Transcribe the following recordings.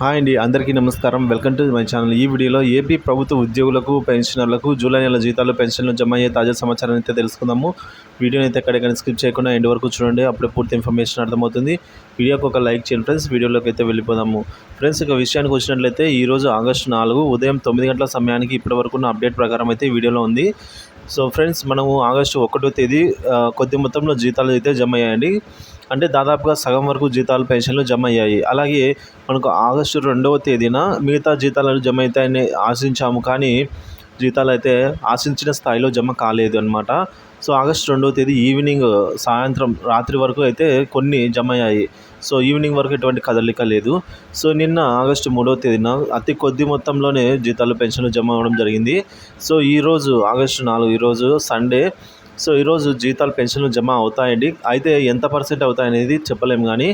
Hi అండి అందరికీ నమస్కారం. Welcome to my channel. ఈ వీడియోలో ఏపీ ప్రభుత్వ ఉద్యోగులకు పెన్షనర్లకు జూలై నెల జీతాలు పెన్షన్లు జమ అయ్యే తాజా సమాచారం అయితే తెలుసుకుందాము. వీడియోని అయితే ఎక్కడెక్కడ స్కిప్ చేయకుండా ఎండ్ వరకు చూడండి అప్పుడే పూర్తి ఇన్ఫర్మేషన్ అర్థమవుతుంది. వీడియోకి ఒక లైక్ చేయండి ఫ్రెండ్స్ వీడియోలోకి అయితే వెళ్ళిపోదాము. ఫ్రెండ్స్ ఇక విషయానికి వచ్చినట్లయితే ఈరోజు ఆగస్టు నాలుగు ఉదయం తొమ్మిది గంటల సమయానికి ఇప్పటి వరకు ఉన్న అప్డేట్ ప్రకారం అయితే వీడియోలో ఉంది. సో ఫ్రెండ్స్ మనము ఆగస్టు ఒకటో తేదీ కొద్ది మొత్తంలో జీతాలు అయితే జమ అయ్యాయండి అంటే దాదాపుగా సగం వరకు జీతాలు పెన్షన్లు జమ అయ్యాయి. అలాగే మనకు ఆగస్టు రెండవ తేదీన మిగతా జీతాలు జమ అవుతాయని ఆశించాము. కానీ జీతాలు అయితే ఆశించిన స్థాయిలో జమ కాలేదు అనమాట సో ఆగస్ట్ రెండవ తేదీ ఈవినింగ్ సాయంత్రం రాత్రి వరకు అయితే కొన్ని జమ అయ్యాయి. సో ఈవినింగ్ వరకు ఎటువంటి కదలిక లేదు. సో నిన్న ఆగస్టు మూడవ తేదీన అతి కొద్ది మొత్తంలోనే జీతాలు పెన్షన్లు జమ అవ్వడం జరిగింది. సో ఈరోజు ఆగస్టు నాలుగు ఈరోజు సండే సో ఈరోజు జీతాలు పెన్షన్లు జమ అవుతాయండి. అయితే ఎంత పర్సెంట్ అవుతాయనేది చెప్పలేము కానీ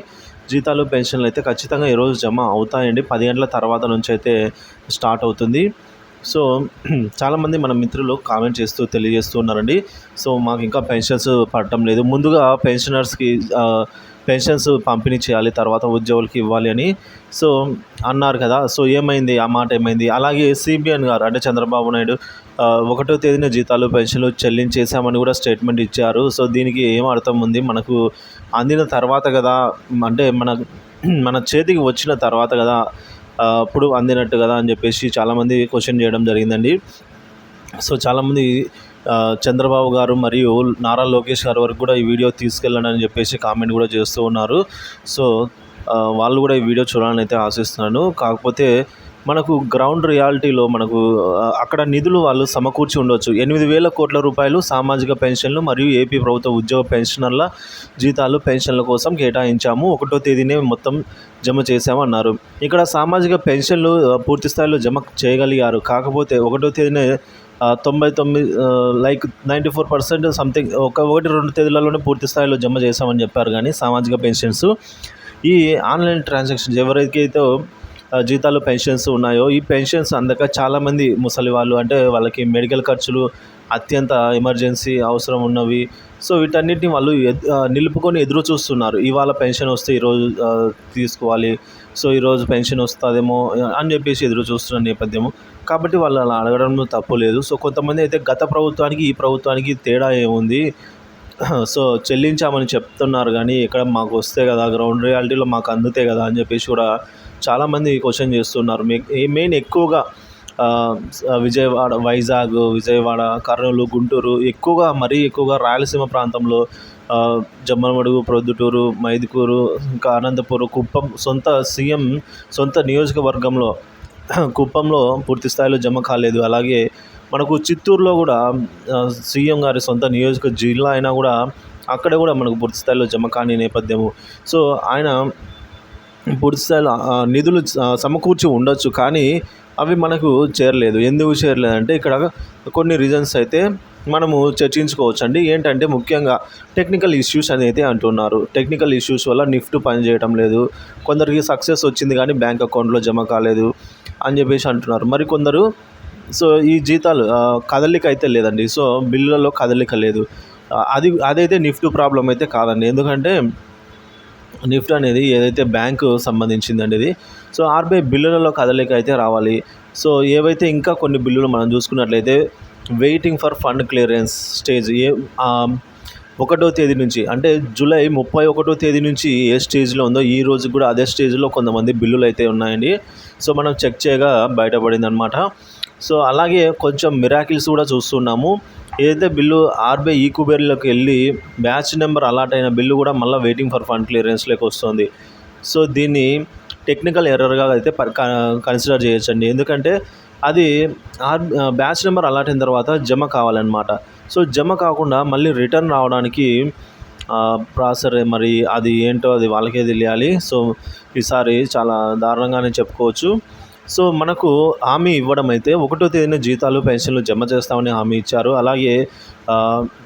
జీతాలు పెన్షన్లు అయితే ఖచ్చితంగా ఈరోజు జమ అవుతాయండి. పది గంటల తర్వాత నుంచి అయితే స్టార్ట్ అవుతుంది. సో చాలామంది మన మిత్రులు కామెంట్ చేస్తూ తెలియజేస్తూ ఉన్నారండి. సో మాకు ఇంకా పెన్షన్స్ పడటం లేదు. ముందుగా పెన్షనర్స్కి పెన్షన్స్ పంపిణీ చేయాలి తర్వాత ఉద్యోగులకి ఇవ్వాలి అని. సో అన్నారు కదా. సో ఏమైంది? ఆ మాట ఏమైంది? అలాగే సిబిఎన్ గారు అంటే చంద్రబాబు నాయుడు ఒకటో తేదీన జీతాలు పెన్షన్లు చెల్లించేశామని కూడా స్టేట్మెంట్ ఇచ్చారు. సో దీనికి ఏం అర్థం ఉంది? మనకు అందిన తర్వాత కదా అంటే మన మన చేతికి వచ్చిన తర్వాత కదా అప్పుడు అందినట్టు కదా అని చెప్పేసి చాలామంది క్వశ్చన్ చేయడం జరిగిందండి. సో చాలామంది చంద్రబాబు గారు మరియు నారా లోకేష్ గారు వరకు కూడా ఈ వీడియో తీసుకెళ్ళండి అని చెప్పేసి కామెంట్ కూడా చేస్తూ ఉన్నారు. సో వాళ్ళు కూడా ఈ వీడియో చూడాలని అయితే ఆశిస్తున్నాను. కాకపోతే మనకు గ్రౌండ్ రియాలిటీలో మనకు అక్కడ నిధులు వాళ్ళు సమకూర్చి ఉండొచ్చు. ఎనిమిది వేల కోట్ల రూపాయలు సామాజిక పెన్షన్లు మరియు ఏపీ ప్రభుత్వ ఉద్యోగ పెన్షనర్ల జీతాలు పెన్షన్ల కోసం కేటాయించాము. ఒకటో తేదీనే మొత్తం జమ చేశామన్నారు ఇక్కడ సామాజిక పెన్షన్లు పూర్తి స్థాయిలో జమ చేయగలిగారు. కాకపోతే ఒకటో తేదీనే తొంభై తొమ్మిది like ninety four percent something ఒక ఒకటి రెండు తేదీలలోనే పూర్తి స్థాయిలో జమ చేశామని చెప్పారు కానీ సామాజిక పెన్షన్స్. ఈ ఆన్లైన్ ట్రాన్సాక్షన్స్ ఎవరికైతే జీతాలు పెన్షన్స్ ఉన్నాయో ఈ పెన్షన్స్ అందక చాలామంది ముసలి వాళ్ళు అంటే వాళ్ళకి మెడికల్ ఖర్చులు అత్యంత ఎమర్జెన్సీ అవసరం ఉన్నవి. సో వీటన్నిటిని వాళ్ళు నిలుపుకొని ఎదురు చూస్తున్నారు. ఇవాళ పెన్షన్ వస్తే ఈరోజు తీసుకోవాలి. సో ఈరోజు పెన్షన్ వస్తుందేమో అని చెప్పేసి ఎదురు చూస్తున్న నేపథ్యము. కాబట్టి వాళ్ళు అలా అడగడంలో తప్పు లేదు. సో కొంతమంది అయితే గత ప్రభుత్వానికి ఈ ప్రభుత్వానికి తేడా ఏముంది? సో చెల్లించామని చెప్తున్నారు కానీ ఇక్కడ మాకు వస్తే కదా గ్రౌండ్ రియాలిటీలో మాకు అందుతే కదా అని చెప్పేసి కూడా చాలామంది క్వశ్చన్ చేస్తున్నారు. మెయిన్ ఎక్కువగా విజయవాడ వైజాగ్ విజయవాడ కర్నూలు గుంటూరు ఎక్కువగా మరీ ఎక్కువగా రాయలసీమ ప్రాంతంలో ఆ, జమ్మలమడుగు ప్రొద్దుటూరు మైదుకూరు ఇంకా అనంతపురం కుప్పం సొంత సీఎం సొంత నియోజకవర్గంలో కుప్పంలో పూర్తి స్థాయిలో జమ కాలేదు. అలాగే మనకు చిత్తూరులో కూడా సీఎం గారి సొంత నియోజక జిల్లా అయినా కూడా అక్కడ కూడా మనకు పూర్తి స్థాయిలో జమ కాని నేపథ్యము. సో ఆయన పూర్తి స్థాయిలో నిధులు సమకూర్చి ఉండొచ్చు కానీ అవి మనకు చేరలేదు. ఎందుకు చేరలేదంటే ఇక్కడ కొన్ని రీజన్స్ అయితే మనము చర్చించుకోవచ్చు అండి ఏంటంటే ముఖ్యంగా టెక్నికల్ ఇష్యూస్ అనేది అంటున్నారు. టెక్నికల్ ఇష్యూస్ వల్ల నిఫ్ట్ పనిచేయటం లేదు. కొందరికి సక్సెస్ వచ్చింది కానీ బ్యాంక్ అకౌంట్లో జమ కాలేదు. అని చెప్పేసి అంటున్నారు. మరి కొందరు సో ఈ జీతాలు కదలిక అయితే లేదండి. సో బిల్లులలో కదలిక లేదు. అది అదైతే నిఫ్ట్ ప్రాబ్లం అయితే కాదండి. ఎందుకంటే నిఫ్ట్ అనేది ఏదైతే బ్యాంకు సంబంధించిందండి ఇది సో ఆర్బీఐ బిల్లులలో కదలిక అయితే రావాలి. సో ఏవైతే ఇంకా కొన్ని బిల్లులు మనం చూసుకున్నట్లయితే waiting for fund clearance stage ఏ ఒకటో తేదీ నుంచి అంటే జూలై ముప్పై ఒకటో తేదీ నుంచి ఏ స్టేజ్లో ఉందో ఈ రోజు కూడా అదే స్టేజ్లో కొంతమంది బిల్లులు అయితే ఉన్నాయండి. సో మనం చెక్ చేయగా బయటపడింది అనమాట సో అలాగే కొంచెం మిరాకిల్స్ కూడా చూస్తున్నాము. ఏదైతే బిల్లు ఆర్బీఐ ఈ వెళ్ళి బ్యాచ్ నెంబర్ అలాట్ అయిన బిల్లు కూడా మళ్ళీ వెయిటింగ్ ఫర్ ఫండ్ క్లియరెన్స్లోకి వస్తుంది. సో దీన్ని టెక్నికల్ ఎర్రర్గా అయితే కన్సిడర్ చేయొచ్చండి. ఎందుకంటే అది ఆర్ బ్యాచ్ నెంబర్ అలాట్ అయిన తర్వాత జమ కావాలన్నమాట. సో జమ కాకుండా మళ్ళీ రిటర్న్ రావడానికి ప్రాసెసర్ మరి అది ఏంటో అది వాళ్ళకే తెలియాలి. సో ఈసారి చాలా దారుణంగానే చెప్పుకోవచ్చు. సో మనకు హామీ ఇవ్వడం అయితే ఒకటో తేదీన జీతాలు పెన్షన్లు జమ చేస్తామని హామీ ఇచ్చారు. అలాగే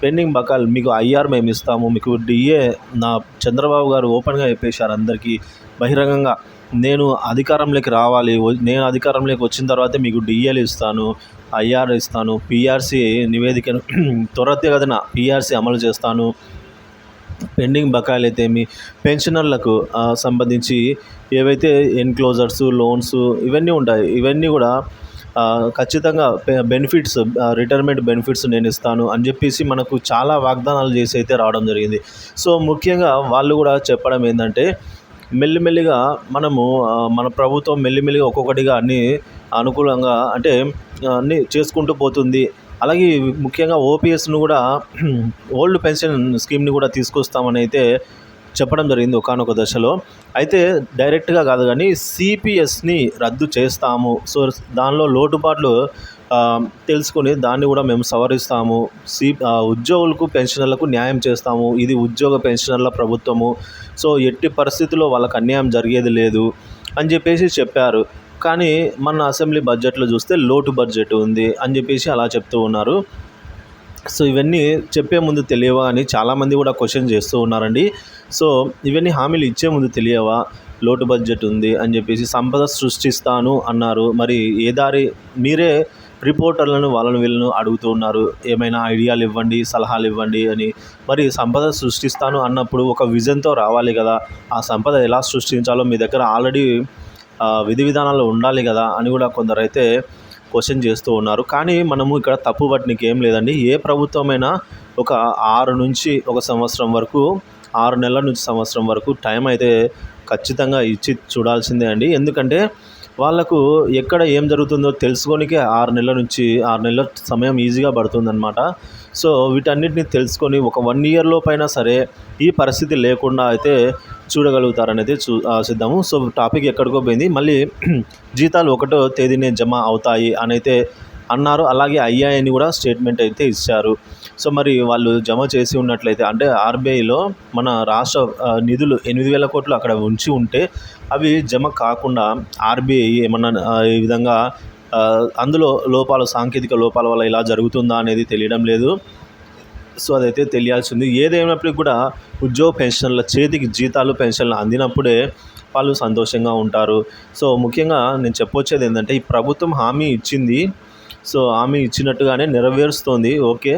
పెండింగ్ బకాలు మీకు ఐఆర్ మేము ఇస్తాము మీకు డిఏ నా చంద్రబాబు గారు ఓపెన్గా చెప్పేశారు అందరికీ బహిరంగంగా. నేను అధికారంలోకి రావాలి నేను అధికారంలోకి వచ్చిన తర్వాత మీకు డిఎల్ ఇస్తాను ఐఆర్ ఇస్తాను పిఆర్సీ నివేదికను త్వరితగతిన పిఆర్సీ అమలు చేస్తాను. పెండింగ్ బకాయిలు అయితే మీ పెన్షనర్లకు సంబంధించి ఏవైతే ఎన్క్లోజర్స్ లోన్స్ ఇవన్నీ ఉంటాయి ఇవన్నీ కూడా ఖచ్చితంగా బెనిఫిట్స్ రిటైర్మెంట్ బెనిఫిట్స్ నేను ఇస్తాను అని చెప్పేసి మనకు చాలా వాగ్దానాలు చేసి అయితే రావడం జరిగింది. సో ముఖ్యంగా వాళ్ళు కూడా చెప్పడం ఏంటంటే మెల్లిమెల్లిగా మనము మన ప్రభుత్వం మెల్లిమెల్లిగా ఒక్కొక్కటిగా అన్ని అనుకూలంగా అంటే అన్ని చేసుకుంటూ పోతుంది. అలాగే ముఖ్యంగా ఓపీఎస్ను కూడా ఓల్డ్ పెన్షన్ స్కీమ్ని కూడా తీసుకొస్తామని అయితే చెప్పడం జరిగింది ఒకనొక దశలో. అయితే డైరెక్ట్గా కాదు కానీ సిపిఎస్ని రద్దు చేస్తాము. సో దానిలో లోటుపాట్లు తెలుసుకొని దాన్ని కూడా మేము సవరిస్తాము. సి ఉద్యోగులకు పెన్షనర్లకు న్యాయం చేస్తాము. ఇది ఉద్యోగ పెన్షనర్ల ప్రభుత్వము. సో ఎట్టి పరిస్థితుల్లో వాళ్ళకి అన్యాయం జరిగేది లేదు అని చెప్పేసి చెప్పారు. కానీ మన అసెంబ్లీ బడ్జెట్లో చూస్తే లోటు బడ్జెట్ ఉంది అని చెప్పేసి అలా చెప్తూ ఉన్నారు. సో ఇవన్నీ చెప్పే ముందు తెలియవా అని చాలామంది కూడా క్వశ్చన్ చేస్తూ ఉన్నారండి. సో ఇవన్నీ హామీలు ఇచ్చే ముందు తెలియవా? లోటు బడ్జెట్ ఉంది అని చెప్పేసి సంపద సృష్టిస్తాను అన్నారు. మరి ఏ దారి మీరే రిపోర్టర్లను వాళ్ళను వీళ్ళను అడుగుతూ ఉన్నారు. ఏమైనా ఐడియాలు ఇవ్వండి సలహాలు ఇవ్వండి అని. మరి సంపద సృష్టిస్తాను అన్నప్పుడు ఒక విజన్తో రావాలి కదా. ఆ సంపద ఎలా సృష్టించాలో మీ దగ్గర ఆల్రెడీ విధి విధానాలు ఉండాలి కదా అని కూడా కొందరైతే క్వశ్చన్ చేస్తూ ఉన్నారు. కానీ మనము ఇక్కడ తప్పు పట్టనికి ఏం లేదండి. ఏ ప్రభుత్వమైనా ఒక ఆరు నుంచి ఒక సంవత్సరం వరకు ఆరు నెలల నుంచి సంవత్సరం వరకు టైం అయితే ఖచ్చితంగా ఇచ్చి చూడాల్సిందే అండి. ఎందుకంటే వాళ్ళకు ఎక్కడ ఏం జరుగుతుందో తెలుసుకోనికే ఆరు నెలల నుంచి ఆరు నెలల సమయం ఈజీగా పడుతుందన్నమాట. సో వీటన్నిటిని తెలుసుకొని ఒక వన్ ఇయర్లో పైన సరే ఈ పరిస్థితి లేకుండా అయితే చూడగలుగుతారనేది చూ ఆశిద్దాము సో టాపిక్ ఎక్కడికో పోయింది. మళ్ళీ జీతాలు ఒకటో తేదీనే జమ అవుతాయి అని అయితే అన్నారు. అలాగే అయ్యాయని కూడా స్టేట్మెంట్ అయితే ఇచ్చారు. సో మరి వాళ్ళు జమ చేసి ఉన్నట్లయితే అంటే ఆర్బీఐలో మన రాష్ట్ర నిధులు ఎనిమిది వేల కోట్లు అక్కడ ఉంచి ఉంటే అవి జమ కాకుండా ఆర్బీఐ ఏమన్నా ఈ విధంగా అందులో లోపాలు సాంకేతిక లోపాల వల్ల ఇలా జరుగుతుందా అనేది తెలియడం లేదు. సో అదైతే తెలియాల్సింది. ఏదేమైనప్పటికీ కూడా ఉద్యోగ పెన్షన్ల చేతికి జీతాలు పెన్షన్లు అందినప్పుడే వాళ్ళు సంతోషంగా ఉంటారు. సో ముఖ్యంగా నేను చెప్పొచ్చేది ఏంటంటే ఈ ప్రభుత్వం హామీ ఇచ్చింది సో ఆమె ఇచ్చినట్టుగానే నెరవేరుస్తోంది. ఓకే.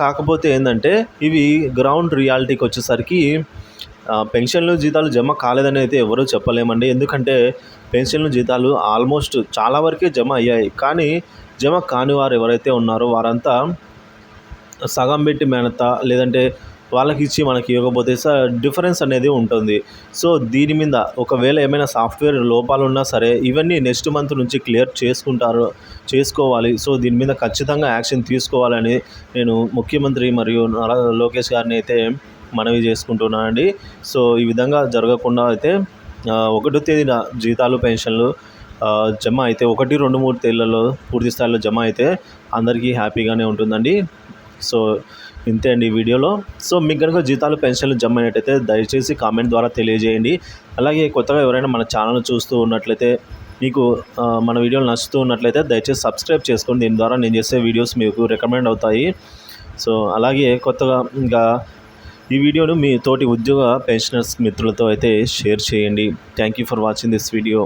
కాకపోతే ఏంటంటే ఇవి గ్రౌండ్ రియాలిటీకి వచ్చేసరికి పెన్షన్లు జీతాలు జమ కాలేదని అయితే ఎవరూ చెప్పలేమండి. ఎందుకంటే పెన్షన్లు జీతాలు ఆల్మోస్ట్ చాలా వరకే జమ అయ్యాయి. కానీ జమ కాని వారు ఎవరైతే ఉన్నారో వారంతా సగం పెట్టి మేనత లేదంటే వాళ్ళకి ఇచ్చి మనకి ఇవ్వకపోతే స డిఫరెన్స్ అనేది ఉంటుంది. సో దీని మీద ఒకవేళ ఏమైనా సాఫ్ట్వేర్ లోపాలు ఉన్నా సరే ఇవన్నీ నెక్స్ట్ మంత్ నుంచి క్లియర్ చేసుకుంటారు. చేసుకోవాలి. సో దీని మీద ఖచ్చితంగా యాక్షన్ తీసుకోవాలని నేను ముఖ్యమంత్రి మరియు నారా లోకేష్ గారిని అయితే మనవి చేసుకుంటున్నానండి సో ఈ విధంగా జరగకుండా అయితే ఒకటో తేదీన జీతాలు పెన్షన్లు జమ అయితే ఒకటి రెండు మూడు తేళ్ళలో పూర్తి స్థాయిలో జమ అయితే అందరికీ హ్యాపీగానే ఉంటుందండి. సో ఇంతే అండి ఈ వీడియోలో. సో మీకు కనుక జీతాలు పెన్షన్లు జమ అయినట్టయితే దయచేసి కామెంట్ ద్వారా తెలియజేయండి. అలాగే కొత్తగా ఎవరైనా మన ఛానల్ చూస్తూ ఉన్నట్లయితే మీకు మన వీడియోలు నచ్చుతూ ఉన్నట్లయితే దయచేసి సబ్స్క్రైబ్ చేసుకోండి. దీని ద్వారా నేను చేసే వీడియోస్ మీకు రికమెండ్ అవుతాయి. సో అలాగే కొత్తగా ఇంకా ఈ వీడియోను మీ తోటి ఉద్యోగ పెన్షనర్స్ మిత్రులతో అయితే షేర్ చేయండి. Thank you for watching this video.